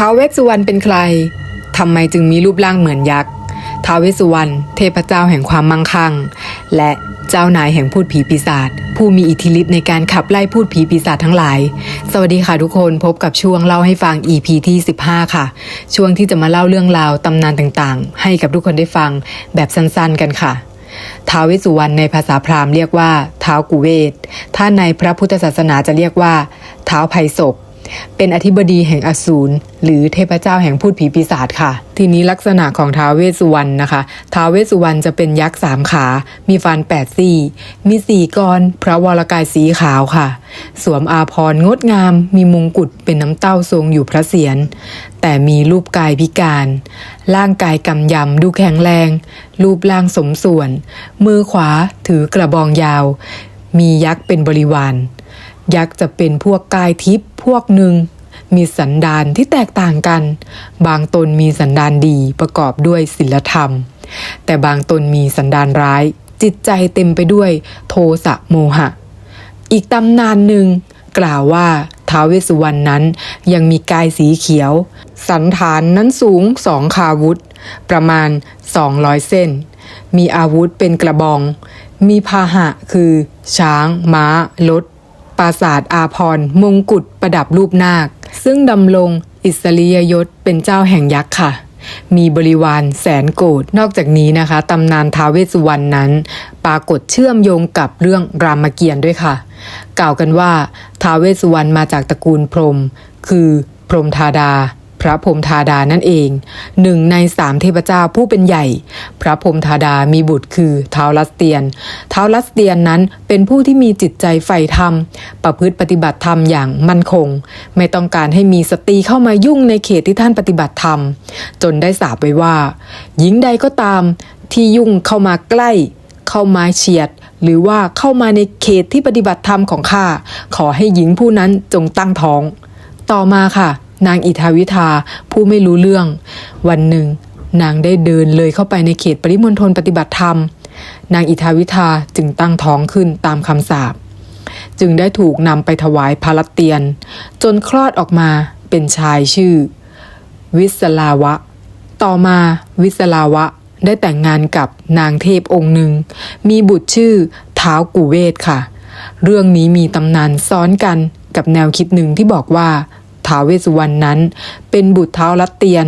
ท้าวเวสสุวรรณเป็นใครทำไมจึงมีรูปร่างเหมือนยักษ์ท้าวเวสสุวรรณเทพเจ้าแห่งความมั่งคั่ง และเจ้านายแห่งพูดผีปีศาจผู้มีอิทธิฤทธิ์ในการขับไล่พูดผีปีศาจทั้งหลาย สวัสดีค่ะทุกคนพบกับช่วงเล่าให้ฟัง EP ที่ 15 ค่ะ ช่วงที่จะมาเล่าเรื่องราวตำนานต่างๆ ให้กับทุกคนได้ฟังแบบสั้นๆกันค่ะท้าวเวสสุวรรณในภาษาพราหมณ์เรียกว่าท้าวกุเวศถ้าในพระพุทธศาสนาจะเรียกว่าท้าวไพศพ เป็นอธิบดีแห่งอสูรหรือเทพเจ้าแห่งพูดผีปีศาจค่ะ ทีนี้ลักษณะของท้าวเวสสุวรรณนะคะท้าวเวสสุวรรณจะเป็นยักษ์สามขา มีฟันแปดซี่ มีสี่กรพระวรกายสีขาวค่ะ สวมอาภรณ์งดงาม มีมงกุฎเป็นน้ำเต้าทรงอยู่พระเศียรแต่มีรูปกายพิการ ร่างกายกำยำดูแข็งแรง รูปร่างสมส่วน มือขวาถือกระบองยาว มียักษ์เป็นบริวาร ยักษ์จะเป็นพวกกายทิพย์พวกหนึ่ง มีสันดานที่แตกต่างกัน บางตนมีสันดานดีประกอบด้วยศีลธรรม แต่บางตนมีสันดานร้าย จิตใจเต็มไปด้วยโทสะโมหะ อีกตำนานหนึ่งกล่าวว่าท้าวเวสสุวรรณนั้นยังมีกายสีเขียว สันฐานนั้นสูงสองคาวุธ ประมาณ 200 เส้น มีอาวุธเป็นกระบอง มีพาหะคือ ช้าง ม้า รถ ปราสาทอาพรมงกุฎประดับรูปนาค ซึ่งดำรงอิสริยยศเป็นเจ้าแห่งยักษ์ค่ะ มีบริวารแสนโกรธนอกจากนี้นะคะตำนานท้าวเวสสุวรรณนั้น ปรากฏเชื่อมโยงกับเรื่องรามเกียรติ์ด้วยค่ะ กล่าวกันว่าท้าวเวสสุวรรณมาจากตระกูลพรหมคือพรหมธาดา พระพรมธาดานั่นเอง หนึ่งในสามเทพเจ้าผู้เป็นใหญ่ พระพรมธาดามีบุตรคือท้าวลัสเตียนท้าวลัสเตียนนั้นเป็นผู้ที่มีจิตใจใฝ่ธรรม ประพฤติปฏิบัติธรรมอย่างมั่นคง ไม่ต้องการให้มีสตรีเข้ามายุ่งในเขตที่ท่านปฏิบัติธรรม จนได้สาปไว้ว่า หญิงใดก็ตามที่ยุ่งเข้ามาใกล้ เข้ามาเฉียด หรือว่าเข้ามาในเขตที่ปฏิบัติธรรมของข้าขอให้หญิงผู้นั้นจงตั้งท้อง ต่อมาค่ะ นางอิทาวิทาผู้ไม่รู้เรื่อง วันหนึ่ง นางได้เดินเลยเข้าไปในเขตปริมณฑลปฏิบัติธรรม นางอิทาวิทาจึงตั้งท้องขึ้นตามคำสาปจึงได้ถูกนำไปถวายพาลเตียน จนคลอดออกมาเป็นชายชื่อ วิสลาวะ ต่อมาวิสลาวะได้แต่งงานกับนางเทพองค์หนึ่ง มีบุตรชื่อท้าวกุเวศค่ะ เรื่องนี้มีตำนานซ้อนกันกับแนวคิดหนึ่งที่บอกว่า ท้าเวสุวรรณนั้น เป็นบุตรท้าวรัตเตียน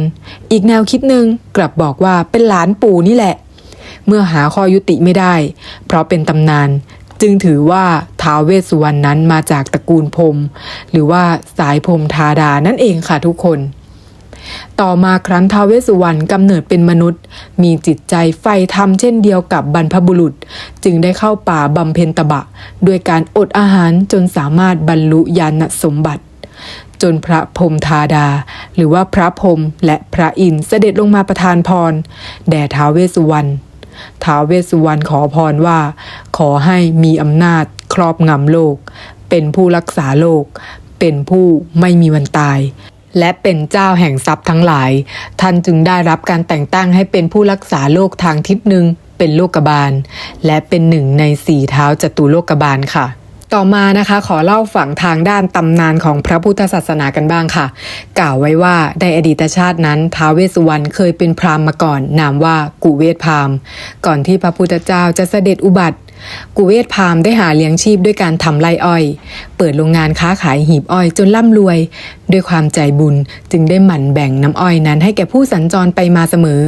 อีกแนวคิดหนึ่งกลับบอกว่าเป็นหลานปู่นี่แหละ เมื่อหาข้อยุติไม่ได้ เพราะเป็นตำนานจึงถือว่าท้าเวสุวรรณนั้นมาจากตระกูลพรมหรือว่าสายพรมธาดานั่นเองค่ะทุกคน ต่อมาครั้นท้าเวสุวรรณกำเนิดเป็นมนุษย์ มีจิตใจใฝ่ธรรมเช่นเดียวกับบรรพบุรุษ จึงได้เข้าป่าบำเพ็ญตบะ ด้วยการอดอาหารจนสามารถบรรลุญาณสมบัติ จนพระพรมธาดา หรือว่าพระพรมและพระอินเสด็จลงมาประทานพร แด่ท้าวเวสสุวรรณท้าวเวสสุวรรณขอพรว่า ขอให้มีอำนาจครอบงำโลก เป็นผู้รักษาโลก เป็นผู้ไม่มีวันตาย และเป็นเจ้าแห่งทรัพย์ทั้งหลาย ท่านจึงได้รับการแต่งตั้งให้เป็นผู้รักษาโลกทางทิศหนึ่งเป็นโลกบาล และเป็นหนึ่งในสี่เท้าจตุโลกบาลค่ะ ต่อมานะคะขอเล่าฝั่งทางด้านตำนานของพระพุทธศาสนากันบ้างค่ะ กล่าวไว้ว่าในอดีตชาตินั้นท้าวเวสสุวรรณเคยเป็นพราหมณ์มาก่อน นามว่ากุเวศพราหมณ์ ก่อนที่พระพุทธเจ้าจะเสด็จอุบัติกุเวศพราหมณ์ได้หาเลี้ยงชีพด้วยการทำไร่อ้อย เปิดโรงงานค้าขายหีบอ้อยจนร่ำรวย ด้วยความใจบุญจึงได้หมั่นแบ่งน้ำอ้อยนั้นให้แก่ผู้สัญจรไปมาเสมอ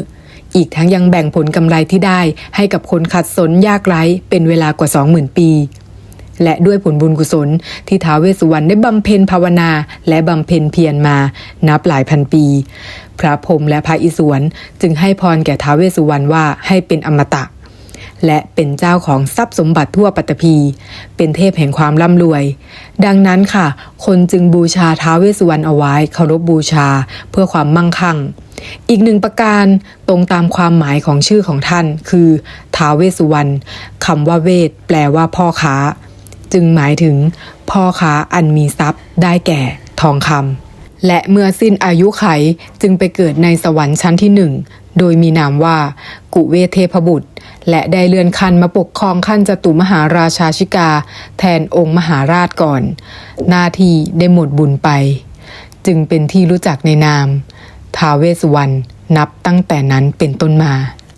อีกทั้งยังแบ่งผลกำไรที่ได้ให้กับคนขัดสนยากไร้เป็นเวลากว่า 20,000 ปี และด้วยผลบุญกุศลที่ท้าวเวสสุวรรณได้บำเพ็ญภาวนา และบำเพ็ญเพียรมา นับหลายพันปี พระพรหมและพระอิศวรจึงให้พรแก่ท้าวเวสสุวรรณว่าให้เป็นอมตะ และเป็นเจ้าของทรัพย์สมบัติทั่วปัตตภีเป็นเทพแห่งความร่ำรวย ดังนั้นค่ะ คนจึงบูชาท้าวเวสสุวรรณเอาไว้เคารพบูชาเพื่อความมั่งคั่งอีกหนึ่งประการตรงตามความหมายของชื่อของท่าน คือท้าวเวสสุวรรณคำว่าเวท แปลว่าพ่อค้า จึงหมายถึง พ่อค้าอันมีทรัพย์ได้แก่ทองคำและเมื่อสิ้นอายุไขจึงไปเกิดในสวรรค์ชั้นที่หนึ่งโดยมีนามว่า กุเวเทพบุตร และได้เลื่อนขั้นมาปกครองขั้นจตุมหาราชาชิกา แทนองค์มหาราชก่อน หน้าที่ได้หมดบุญไป จึงเป็นที่รู้จักในนามท้าเวสวรรณนับตั้งแต่นั้นเป็นต้นมา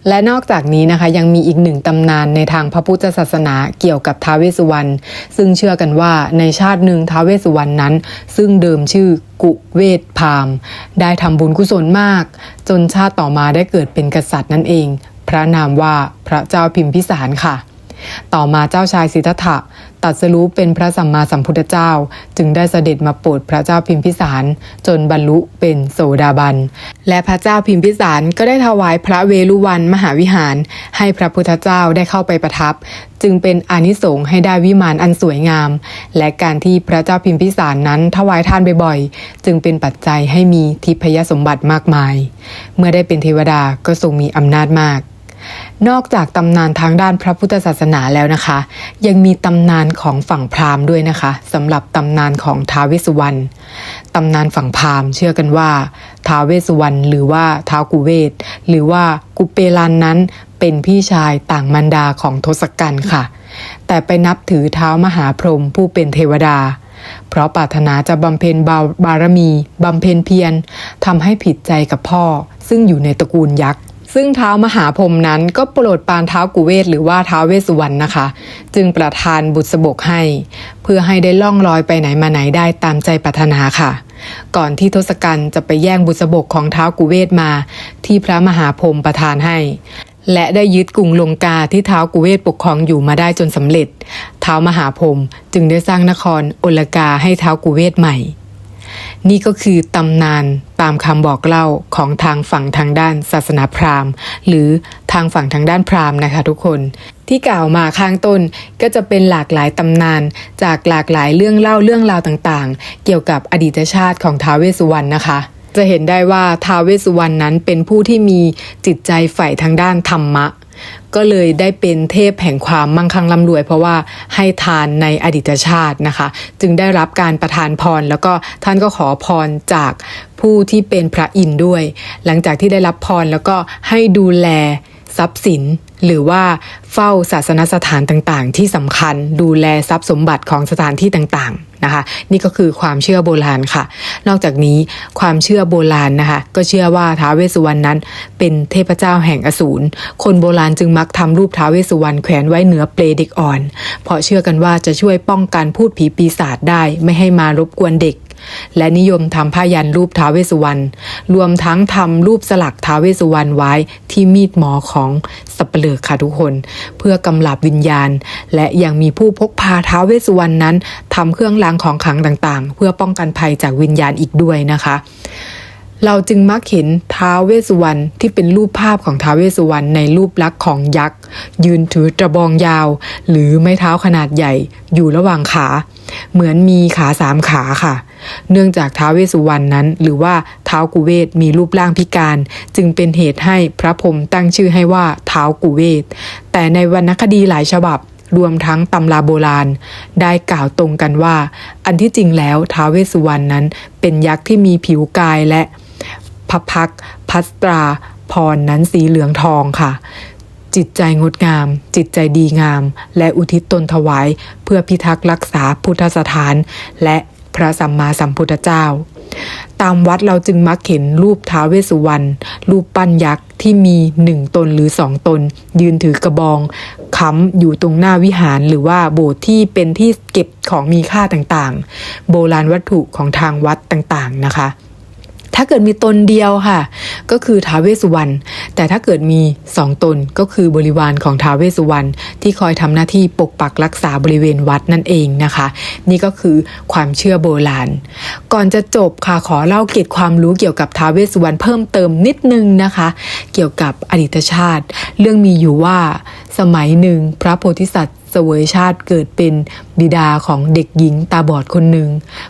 และนอกจากนี้นะคะยังมีอีกหนึ่งตำนานในทางพระพุทธศาสนาเกี่ยวกับท้าวเวสสุวรรณซึ่งเชื่อกันว่าในชาติหนึ่งท้าวเวสสุวรรณนั้น ซึ่งเดิมชื่อกุเวทพามได้ทำบุญกุศลมาก จนชาติต่อมาได้เกิดเป็นกษัตริย์นั่นเอง พระนามว่าพระเจ้าพิมพิสารค่ะ ต่อมาเจ้าชายสิทธัตถะ ตัดสรู้เป็นพระสัมมาสัมพุทธเจ้า จึงได้เสด็จมาโปรดพระเจ้าพิมพิสาร จนบรรลุเป็นโสดาบัน และพระเจ้าพิมพิสารก็ได้ถวายพระเวลุวันมหาวิหาร ให้พระพุทธเจ้าได้เข้าไปประทับ จึงเป็นอนิสงส์ให้ได้วิมานอันสวยงาม และการที่พระเจ้าพิมพิสารนั้นถวายทานบ่อยๆ จึงเป็นปัจจัยให้มีทิพยสมบัติมากมาย เมื่อได้เป็นเทวดาก็ทรงมีอำนาจมาก นอกจากตำนานทางด้านพระพุทธศาสนาแล้วนะคะ ยังมีตำนานของฝั่งพราหมณ์ด้วยนะคะสำหรับตำนานของท้าวเวสสุวรรณตำนานฝั่งพราหมณ์เชื่อกันว่าท้าวเวสสุวรรณหรือว่าท้าวกุเวศหรือว่ากุเปลันนั้นเป็นพี่ชายต่างมันดาของทศกัณฐ์ค่ะ แต่ไปนับถือเท้ามหาพรหมผู้เป็นเทวดา เพราะปรารถนาจะบำเพ็ญบาบารมีบำเพ็ญเพียรทำให้ผิดใจกับพ่อ ซึ่งอยู่ในตระกูลยักษ์ ซึ่งเท้ามหาพรมนั้นก็โปรดปานเท้ากุเวศหรือว่าเท้าเวสุวรรณนะคะ จึงประทานบุษบกให้ เพื่อให้ได้ล่องลอยไปไหนมาไหนได้ตามใจปรารถนาค่ะ ก่อนที่ทศกัณฐ์จะไปแย่งบุษบกของเท้ากุเวศมา ที่พระมหาพรมประทานให้และได้ยึดกรุงลงกาที่เท้ากุเวศปกครองอยู่มาได้จนสำเร็จ เท้ามหาพรมจึงได้สร้างนครอลกาให้เท้ากุเวศใหม่ นี่ก็คือตำนานตามคำบอกเล่าของทางฝั่งทางด้านศาสนาพราหมณ์ หรือทางฝั่งทางด้านพราหมณ์นะคะทุกคน ที่กล่าวมาข้างต้นก็จะเป็นหลากหลายตำนาน จากหลากหลายเรื่องเล่าเรื่องราวต่างๆ เกี่ยวกับอดีตชาติของท้าวเวสสุวรรณนะคะ จะเห็นได้ว่าท้าวเวสสุวรรณนั้นเป็นผู้ที่มีจิตใจใฝ่ทางด้านธรรมะ ก็เลยได้เป็นเทพแห่งความมั่งคั่งร่ำรวย เพราะว่าให้ทานในอดีตชาตินะคะ จึงได้รับการประทานพร แล้วก็ท่านก็ขอพรจากผู้ที่เป็นพระอินทร์ด้วย หลังจากที่ได้รับพรแล้วก็ให้ดูแลทรัพย์สินหรือว่าเฝ้าศาสนสถานต่างๆ ที่สำคัญดูแลทรัพย์สมบัติของสถานที่ต่างๆ นะคะ นี่ก็คือความเชื่อโบราณค่ะ นอกจากนี้ความเชื่อโบราณนะคะ ก็เชื่อว่าท้าวเวสสุวรรณนั้น เป็นเทพเจ้าแห่งอสูรคนโบราณจึงมักทำรูปท้าวเวสสุวรรณแขวนไว้เหนือเปลเด็กอ่อน เพราะเชื่อกันว่าจะช่วยป้องกันพูดผีปีศาจได้ไม่ให้มารบกวนเด็ก และนิยมทำผ้ายันรูปท้าเวสุวรรณรวมทั้งทำรูปสลักท้าเวสุวรรณไว้ที่มีดหมอของสับเปลือกค่ะทุกคน เพื่อกำลับวิญญาณ และยังมีผู้พกพาท้าเวสุวรรณนั้นทำเครื่องรางของขลังต่างๆ เพื่อป้องกันภัยจากวิญญาณอีกด้วยนะคะเราจึงมักเห็นท้าเวสุวรรณที่เป็นรูปภาพของท้าเวสสุวรรณในรูปลักษณ์ของยักษ์ ยืนถือกระบองยาว หรือไม้เท้าขนาดใหญ่อยู่ระหว่างขา เหมือนมีขาสามขาค่ะ เนื่องจากท้าวเวสสุวรรณนั้น หรือว่าท้าวกุเวศมีรูปร่างพิการ จึงเป็นเหตุให้พระพรหมตั้งชื่อให้ว่าท้าวกุเวศแต่ในวรรณคดีหลายฉบับรวมทั้งตำราโบราณ ได้กล่าวตรงกันว่า อันที่จริงแล้วท้าวเวสสุวรรณนั้น เป็นยักษ์ที่มีผิวกายและพระพักพัสตราพรนั้นสีเหลืองทองค่ะ จิตใจงดงาม จิตใจดีงาม และอุทิศตนถวาย เพื่อพิทักษ์รักษาพุทธสถาน และ พระสัมมาสัมพุทธเจ้า ตามวัดเราจึงมักเห็นรูปท้าเวสสุวรรณรูปปั้นยักษ์ที่มีหนึ่งตนหรือสองตน ยืนถือกระบองค้ำอยู่ตรงหน้าวิหารหรือว่าโบสถ์ที่เป็นที่เก็บของมีค่าต่างๆ โบราณวัตถุของทางวัดต่างๆนะคะ ถ้าเกิดมีตนเดียวค่ะ ก็คือท้าวเวสุวรรณแต่ถ้าเกิดมีสองตนก็คือบริวารของท้าวเวสุวรรณที่คอยทำหน้าที่ปกปักรักษาบริเวณวัดนั่นเองนะคะ นี่ก็คือความเชื่อโบราณ ก่อนจะจบค่ะขอเล่าเกร็ดความรู้เกี่ยวกับท้าวเวสสุวรรณเพิ่มเติมนิดนึงนะคะ เกี่ยวกับอดีตชาติ เรื่องมีอยู่ว่าสมัยหนึ่งพระโพธิสัตว์ เสวยชาติเกิดเป็นบิดาของเด็กหญิงตาบอดคนหนึ่ง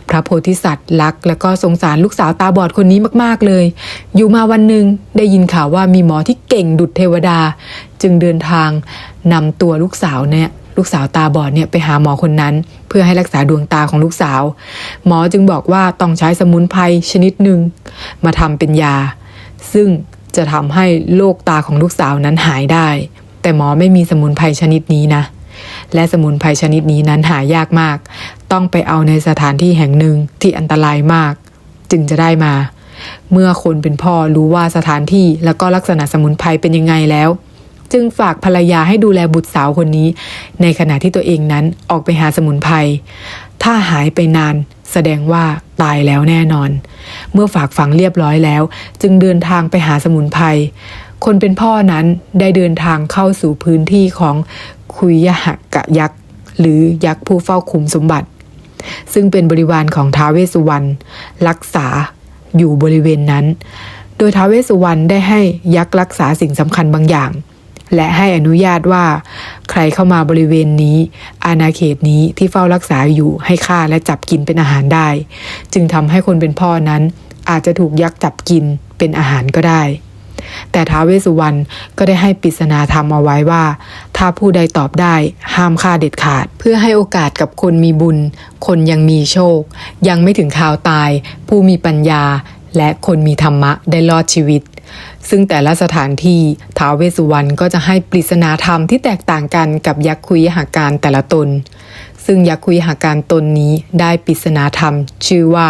พระโพธิสัตว์รักและก็สงสารลูกสาวตาบอดคนนี้มากๆเลย อยู่มาวันหนึ่งได้ยินข่าวว่ามีหมอที่เก่งดุจเทวดา จึงเดินทางนำตัวลูกสาวเนี่ยลูกสาวตาบอดเนี่ยไปหาหมอคนนั้น เพื่อให้รักษาดวงตาของลูกสาว หมอจึงบอกว่าต้องใช้สมุนไพรชนิดหนึ่งมาทำเป็นยา ซึ่งจะทำให้โรคตาของลูกสาวนั้นหายได้ แต่หมอไม่มีสมุนไพรชนิดนี้นะ และสมุนไพรชนิดนี้นั้นหายากมาก ต้องไปเอาในสถานที่แห่งหนึ่งที่อันตรายมาก จึงจะได้มา เมื่อคนเป็นพ่อรู้ว่าสถานที่แล้วก็ลักษณะสมุนไพรเป็นยังไงแล้ว จึงฝากภรรยาให้ดูแลบุตรสาวคนนี้ ในขณะที่ตัวเองนั้นออกไปหาสมุนไพรถ้าหายไปนานแสดงว่าตายแล้วแน่นอน เมื่อฝากฝังเรียบร้อยแล้ว จึงเดินทางไปหาสมุนไพร คนเป็นพ่อนั้นได้เดินทางเข้าสู่พื้นที่ของคุยยหกะยักษ์หรือยักษ์ผู้เฝ้าคุมสมบัติ ซึ่งเป็นบริวารของท้าวเวสุวรรณรักษาอยู่บริเวณนั้น โดยท้าวเวสสุวรรณได้ให้ยักษ์รักษาสิ่งสำคัญบางอย่าง และให้อนุญาตว่า ใครเข้ามาบริเวณนี้ อาณาเขตนี้ที่เฝ้ารักษาอยู่ให้ฆ่าและจับกินเป็นอาหารได้ จึงทำให้คนเป็นพ่อนั้น อาจจะถูกยักษ์จับกินเป็นอาหารก็ได้ แต่ท้าวเวสสุวรรณก็ได้ให้ปริศนาธรรมเอาไว้ว่า ถ้าผู้ใดตอบได้ห้ามฆ่าเด็ดขาด เพื่อให้โอกาสกับคนมีบุญ คนยังมีโชค ยังไม่ถึงข่าวตาย ผู้มีปัญญา และคนมีธรรมะได้รอดชีวิต ซึ่งแต่ละสถานที่ท้าวเวสสุวรรณก็จะให้ปริศนาธรรมที่แตกต่างกันกับยักษ์คุยหาการแต่ละตน ซึ่งยักษ์คุยหาการตนนี้ได้ปริศนาธรรม ชื่อว่า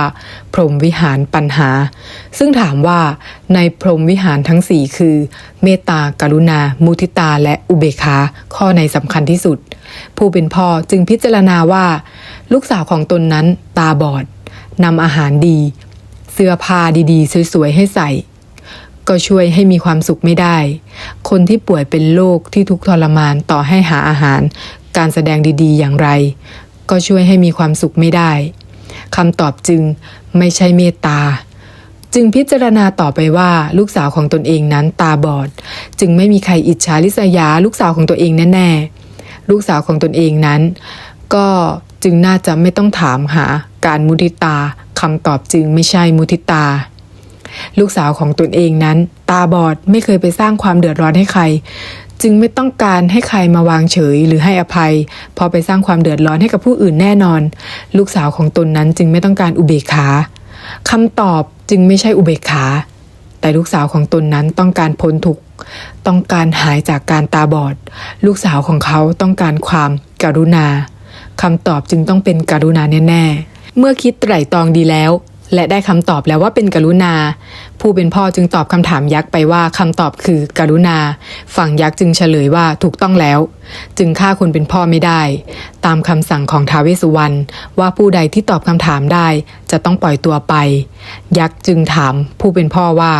พรหมวิหารปัญหา ซึ่งถามว่าในพรหมวิหารทั้งสี่คือ เมตตากรุณา มุทิตาและอุเบกขาข้อในสำคัญที่สุด ผู้เป็นพ่อจึงพิจารณาว่า ลูกสาวของตนนั้นตาบอดนำอาหารดี เสื้อผ้าดีๆ สวยๆ ให้ใส่ ก็ช่วยให้มีความสุขไม่ได้ คนที่ป่วยเป็นโรคที่ทุกทรมานต่อให้หาอาหาร การแสดงดีๆ อย่างไร ก็ช่วยให้มีความสุขไม่ได้คำตอบจึงไม่ใช่เมตตา จึงพิจารณาต่อไปว่าลูกสาวของตนเองนั้นตาบอด จึงไม่มีใครอิจฉาริษยาลูกสาวของตัวเองแน่ๆ ลูกสาวของตนเองนั้น ก็จึงน่าจะไม่ต้องถามหาการมุทิตาคำตอบจึงไม่ใช่มุทิตา ลูกสาวของตนเองนั้น ตาบอดไม่เคยไปสร้างความเดือดร้อนให้ใคร จึงไม่ต้องการให้ใครมาวางเฉยหรือให้อภัย พอไปสร้างความเดือดร้อนให้กับผู้อื่นแน่นอน ลูกสาวของตนนั้นจึงไม่ต้องการอุเบกขาคำตอบจึงไม่ใช่อุเบกขา แต่ลูกสาวของตนนั้นต้องการพ้นทุกข์ต้องการหายจากการตาบอด ลูกสาวของเขาต้องการความการุณาคำตอบจึงต้องเป็นการุณาแน่ ๆ เมื่อคิดไตร่ตรองดีแล้ว และได้คำตอบแล้วว่าเป็นกรุณา ผู้เป็นพ่อจึงตอบคำถามยักษ์ไปว่าคำตอบคือ กรุณา ฝั่งยักษ์จึงเฉลยว่าถูกต้องแล้ว จึงฆ่าคนเป็นพ่อไม่ได้ ตามคำสั่งของท้าวเวสสุวรรณว่าผู้ใดที่ตอบคำถามได้ จะต้องปล่อยตัวไป ยักษ์จึงถามผู้เป็นพ่อว่า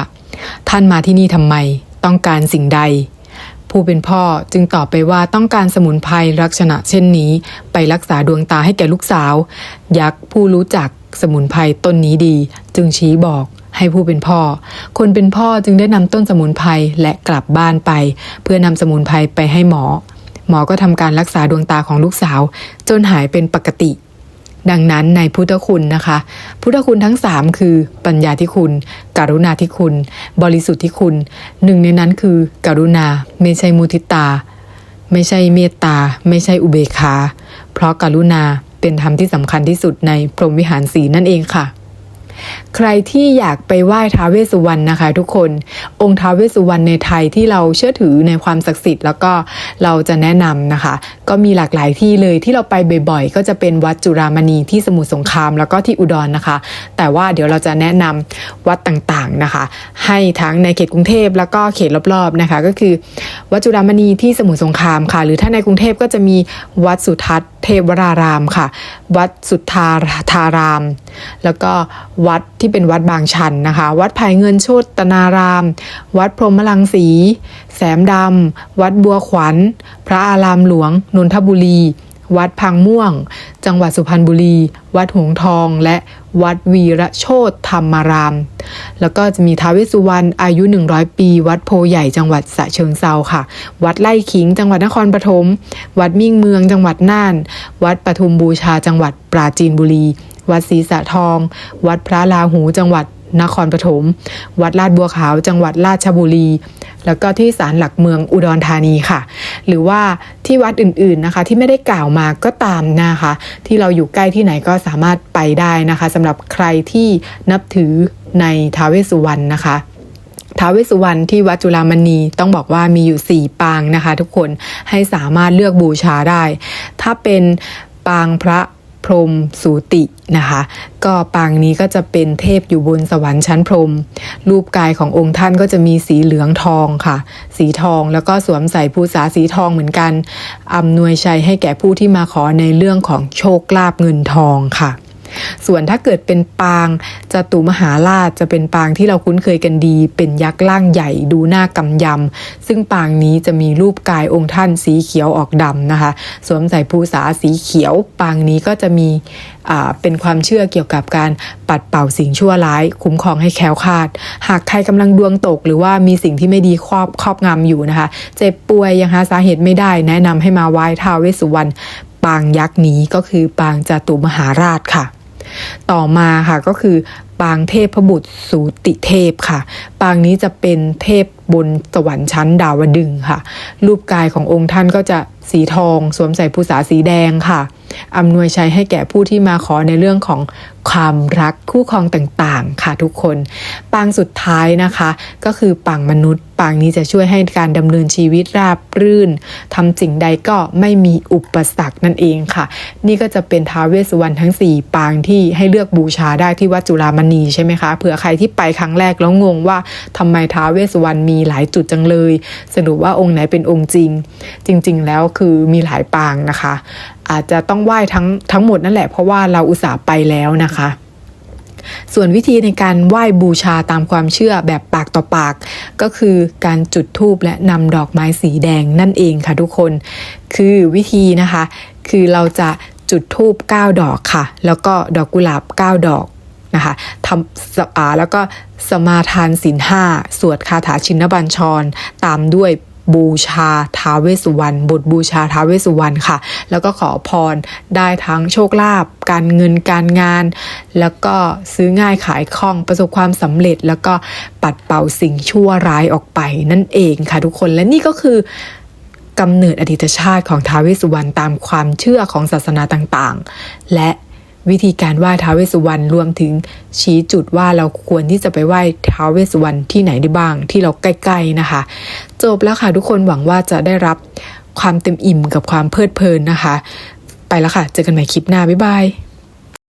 ท่านมาที่นี่ทำไม ต้องการสิ่งใด ผู้เป็นพ่อจึงตอบไปว่าต้องการสมุนไพรลักษณะเช่นนี้ ไปรักษาดวงตาให้แก่ลูกสาว ยักษ์ผู้รู้จัก สมุนไพรต้นนี้ดี จึงชี้บอกให้ผู้เป็นพ่อ คนเป็นพ่อจึงได้นำต้นสมุนไพรและกลับบ้านไป เพื่อนำสมุนไพรไปให้หมอ หมอก็ทำการรักษาดวงตาของลูกสาว จนหายเป็นปกติ ดังนั้นในพุทธคุณนะคะ พุทธคุณทั้ง 3 คือ ปัญญาที่คุณ กรุณาที่คุณ บริสุทธิ์ที่คุณ หนึ่งในนั้นคือ กรุณา ไม่ใช่มุทิตา ไม่ใช่เมตตา ไม่ใช่อุเบกขา เพราะกรุณา เป็นธรรมที่สำคัญที่สุดในพรหมวิหารสีนั่นเองค่ะ ใครที่อยากไปไหว้ท้าวเวสสุวรรณนะคะ ทุกคน องค์ท้าวเวสสุวรรณในไทยที่เราเชื่อถือในความศักดิ์สิทธิ์แล้วก็เราจะแนะนำนะคะ ก็มีหลากหลายที่เลยที่เราไปบ่อยๆ ก็จะเป็นวัดจุฬามณีที่สมุทรสงครามแล้วก็ที่อุดรนะคะ แต่ว่าเดี๋ยวเราจะแนะนำวัดต่างๆนะคะ ให้ทั้งในเขตกรุงเทพแล้วก็เขตรอบๆนะคะ ก็คือ วัดจุฬามณีที่สมุทรสงครามค่ะ หรือถ้าในกรุงเทพก็จะมีวัดสุทัศน์ เทพวรารามค่ะ วัดสุทธาธาราม แล้วก็วัดที่เป็นวัดบางชันนะคะ วัดภายเงินโชตนาราม วัดพรหมลังสี แสมดำ วัดบัวขวัญ พระอารามหลวง นนทบุรี วัดพังม่วง จังหวัดสุพรรณบุรี วัดหงทอง และวัดวีระโชตธรรมาราม แล้วก็จะมีท้าวเวสุวรรณอายุ 100 ปี วัดโพใหญ่จังหวัดสะเชิงเซาค่ะ วัดไล่ขิงจังหวัดนครปฐมวัดมิ่งเมืองจังหวัดน่าน วัดปทุมบูชาจังหวัดปราจีนบุรี วัดศรีสะทอง วัดพระลาหูจังหวัด นครปฐม วัดลาดบัวขาว จังหวัดราชบุรี แล้วก็ที่ศาลหลักเมืองอุดรธานีค่ะ หรือว่าที่วัดอื่นๆนะคะ ที่ไม่ได้กล่าวมาก็ตามนะคะ ที่เราอยู่ใกล้ที่ไหนก็สามารถไปได้นะคะสำหรับใครที่นับถือในท้าวเวสสุวรรณนะคะท้าวเวสสุวรรณที่วัดจุฬามณีต้องบอกว่ามีอยู่ 4 ปางนะคะ ทุกคนให้สามารถเลือกบูชาได้ ถ้าเป็นปางพระ พรมสูตินะคะ ก็ปางนี้ก็จะเป็นเทพอยู่บนสวรรค์ชั้นพรม รูปกายขององค์ท่านก็จะมีสีเหลืองทองค่ะ สีทองแล้วก็สวมใส่ภูษาสีทองเหมือนกันอำนวยชัยให้แก่ผู้ที่มาขอในเรื่องของโชคลาภเงินทองค่ะ ส่วนถ้าเกิดเป็นปางจตุมหาราชจะเป็นปางที่เราคุ้นเคยกันดี เป็นยักษ์ร่างใหญ่ดูหน้ากำยำ ซึ่งปางนี้จะมีรูปกายองค์ท่านสีเขียวออกดำนะคะ สวมใส่ภูษาสีเขียว ปางนี้ก็จะมีเป็นความเชื่อเกี่ยวกับการปัดเป่าสิ่งชั่วร้าย คุ้มครองให้แคล้วคลาด หากใครกำลังดวงตก หรือว่ามีสิ่งที่ไม่ดีครอบครอบงำอยู่นะคะ เจ็บป่วยยังหาสาเหตุไม่ได้ แนะนำให้มาไหว้ท้าวเวสสุวรรณปางยักษ์นี้ก็คือปางจตุมหาราชค่ะ ต่อมาค่ะก็คือปางเทพบุตรสูติเทพค่ะ ปางนี้จะเป็นเทพบนสวรรค์ชั้นดาวดึงค่ะ รูปกายขององค์ท่านก็จะสีทอง สวมใส่ภูษาสีแดงค่ะ อำนวยชัยให้แก่ผู้ที่มาขอในเรื่องของความรักคู่ครองต่างๆ ค่ะทุกคน ปางสุดท้ายนะคะ ก็คือปางมนุษย์ ปางนี้จะช่วยให้การดำเนินชีวิตราบรื่นทำสิ่งใดก็ไม่มีอุปสรรคนั่นเองค่ะ นี่ก็จะเป็นท้าวเวสสุวรรณทั้ง 4 ปางที่ให้เลือกบูชาได้ที่วัดจุฬามณีใช่ไหมคะเผื่อใครที่ไปครั้งแรกแล้วงงว่าทำไมท้าวเวสสุวรรณมีหลายจุดจังเลย สรุปว่าองค์ไหนเป็นองค์จริง จริง ๆ แล้วคือมีหลายปางนะคะ อาจจะต้องไหว้ทั้งทั้งหมดนั่นแหละเพราะว่าเราอุตส่าห์ไปแล้วนะคะ ส่วนวิธีในการไหว้บูชาตามความเชื่อแบบปากต่อปาก ก็คือการจุดธูปและนำดอกไม้สีแดงนั่นเองค่ะทุกคน คือวิธีนะคะ คือเราจะจุดธูป9ดอกค่ะ แล้วก็ดอกกุหลาบ 9 ดอกนะคะทำสอ่าแล้วก็สมาทานศีลห้าสวดคาถาชินบัญชร ตามด้วย บูชาท้าวเวสสุวรรณบทบูชาท้าวเวสสุวรรณค่ะ แล้วก็ขอพรได้ทั้งโชคลาภการเงินการงาน แล้วก็ซื้อง่ายขายคล่องประสบความสำเร็จ แล้วก็ปัดเป่าสิ่งชั่วร้ายออกไปนั่นเองค่ะทุกคนและนี่ก็คือกำเนิดอดีตชาติของท้าวเวสสุวรรณตามความเชื่อของศาสนาต่างๆ และ วิธีการไหว้ท้าวเวสสุวรรณรวมถึงชี้จุดว่าเราควรที่จะไปไหว้ท้าวเวสสุวรรณที่ไหนได้บ้าง ที่เราใกล้ๆนะคะ จบแล้วค่ะทุกคนหวังว่าจะได้รับความเต็มอิ่มกับความเพลิดเพลินนะคะ ไปแล้วค่ะ เจอกันใหม่คลิปหน้า บ๊ายบาย